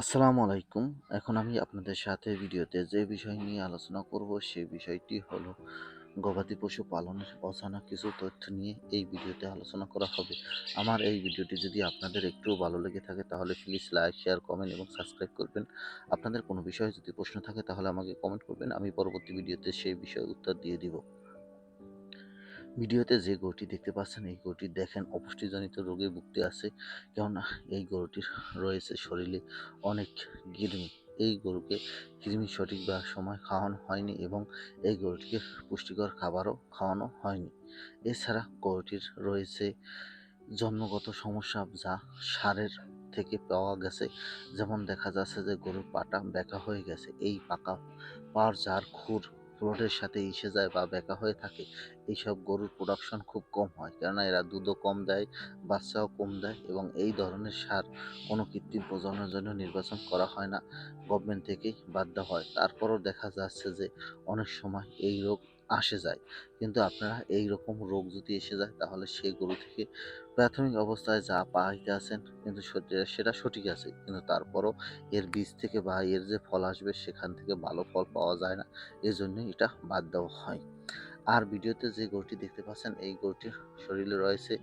আসসালামু আলাইকুম। এখন আমি আপনাদের সাথে ভিডিওতে যে বিষয় নিয়ে আলোচনা করব সেই বিষয়টি হলো গবাদি পশু পালনের অজানা কিছু তথ্য নিয়ে এই ভিডিওতে আলোচনা করা হবে। আমার এই ভিডিওটি যদি আপনাদের একটু ভালো লেগে থাকে, তাহলে প্লিজ লাইক শেয়ার কমেন্ট এবং সাবস্ক্রাইব করবেন। আপনাদের কোনো বিষয়ে যদি প্রশ্ন থাকে, তাহলে আমাকে কমেন্ট করবেন। আমি পরবর্তী ভিডিওতে সেই বিষয়ে উত্তর দিয়ে দিব। ভিডিওতে যে গরুটি দেখতে পাচ্ছেন, এই গরুটি দেখেন অপুষ্টিজনিত রোগে ভুগতে আছে। কেননা এই গরুটির রয়েছে শরীরে অনেক কৃমি। এই গরুকে কৃমি সঠিক বা সময় খাওয়ানো হয়নি এবং এই গরুটিকে পুষ্টিকর খাবারও খাওয়ানো হয়নি। এছাড়া গরুটির রয়েছে জন্মগত সমস্যা যা সারের থেকে পাওয়া গেছে। যেমন দেখা যাচ্ছে যে গরুর পাটা বেঁকা হয়ে গেছে। এই পাকা পার যার খুর রোডের সাথে ইসে যায় বা বেঁকা হয়ে থাকে, এইসব গরুর প্রোডাকশন খুব কম হয়। কেননা এরা দুধও কম দেয়, বাচ্চাও কম দেয় এবং এই ধরনের সার কোনো কৃত্রিম প্রজননের জন্য নির্বাচন করা হয় না। গভর্নমেন্ট থেকেই বাধ্য হয়। তারপরও দেখা যাচ্ছে যে অনেক সময় এই রোগ আসে যায়। কিন্তু আপনারা এই রকম রোগ যদি এসে যায়, তাহলে সেই গরু থেকে প্রাথমিক অবস্থায় যা পাইতে আছেন, কিন্তু সেটা সঠিক আছে। কিন্তু তারপরও এর বীজ থেকে বা এর যে ফল আসবে, সেখান থেকে ভালো ফল পাওয়া যায় না। এই জন্য এটা বাদ দেওয়া হয়। আর ভিডিওতে যে গরুটি দেখতে পাচ্ছেন, এই গরুটির শরীরে রয়েছে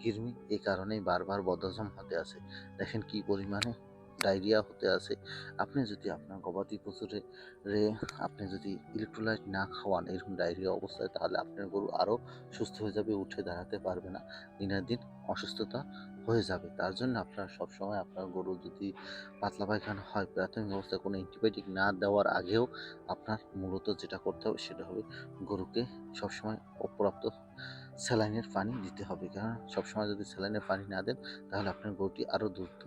কৃমি। এই কারণেই বারবার বদহজম হতে আছে। দেখেন কি পরিমাণে ডায়রিয়া হতে আছে আপনি যদি আপনার গবাদি পশুরে আপনি যদি ইলেকট্রোলাইট না খাওয়ান, এরকম ডায়রিয়া অবস্থায়, তাহলে আপনার গরু আরও সুস্থ হয়ে যাবে, উঠে দাঁড়াতে পারবে না। দিনের দিন অসুস্থতা হয়ে যাবে। তার জন্য আপনার সবসময় আপনার গরু যদি পাতলা পায়খানা হয়, প্রাথমিক অবস্থায় কোনো অ্যান্টিবায়োটিক না দেওয়ার আগেও আপনার মূলত যেটা করতে হবে, সেটা হবে গরুকে সবসময় অপর্যাপ্ত স্যালাইনের পানি দিতে হবে। কারণ সবসময় যদি স্যালাইনের পানি না দেন, তাহলে আপনার গরুটি আরও দ্রুত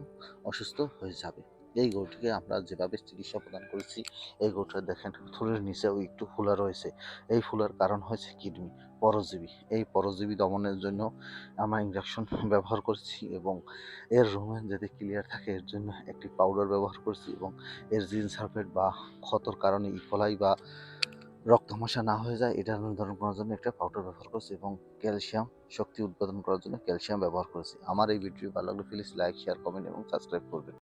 অসুস্থ হয়ে যাবে। এই গরুটিকে আমরা যেভাবে চিকিৎসা প্রদান করেছি, এই গরুটা দেখেন থুলের নিচেও একটু ফুলা রয়েছে। এই ফুলার কারণ হয়েছে কিডনি, পরজীবী। এই পরজীবী দমনের জন্য আমরা ইঞ্জেকশন ব্যবহার করছি এবং এর রুমে যাতে ক্লিয়ার থাকে, এর জন্য একটি পাউডার ব্যবহার করছি এবং এর জিন সালফেট বা ক্ষতর কারণে ইকোলাই বা রক্তমাশা না হয়ে যায়, এটা নির্ধারণ করার জন্য একটা পাউডার ব্যবহার করেছি এবং ক্যালসিয়াম শক্তি উৎপাদন করার জন্য ক্যালসিয়াম ব্যবহার করেছি। আমার এই ভিডিও ভালো লাগলে প্লিজ লাইক শেয়ার কমেন্ট এবং সাবস্ক্রাইব করবেন।